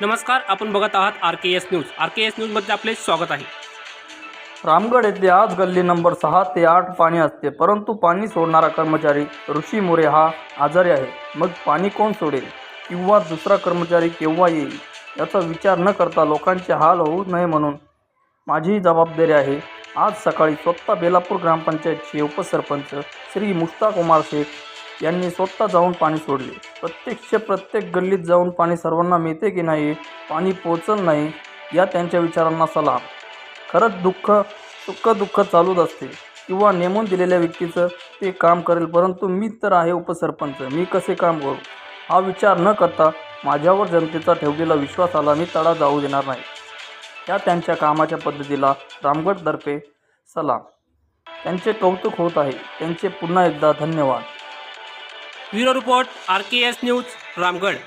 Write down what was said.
नमस्कार आपण बघत आहात R K S news. R K S न्यूजमध्ये आपले स्वागत आहे. रामगड येथे आज गल्ली नंबर सहा ते आठ पाणी असते परंतु पाणी सोडणारा कर्मचारी ऋषी मोरे हा आजारी आहे. मग पाणी कोण सोडेल? किंवा दुसरा कर्मचारी केव्हा येईल? याचा विचार न करता लोकांचे हाल होऊ नये म्हणून माझी जबाबदारी आहे. आज सकाळी स्वतः बेलापूर ग्रामपंचायतचे उपसरपंच श्री मुश्ताक कुमार शेख यांनी स्वतः जाऊन पाणी सोडले. प्रत्यक्ष प्रत्येक गल्लीत जाऊन पाणी सर्वांना मिळते की नाही पाणी पोचल नाही या त्यांच्या विचारांना सलाम. खरंच दुःख सुख दुःख चालूच असते. किंवा नेमून दिलेल्या व्यक्तीचं ते काम करेल परंतु मी तर आहे उपसरपंच. मी कसे काम करू? हा विचार न करता माझ्यावर जनतेचा ठेवलेला विश्वास आला मी तडा जाऊ देणार नाही. त्या त्यांच्या कामाच्या पद्धतीला रामगडतर्फे सलाम. त्यांचे कौतुक होत आहे. त्यांचे पुन्हा एकदा धन्यवाद. Bureau report R K S news Ramgad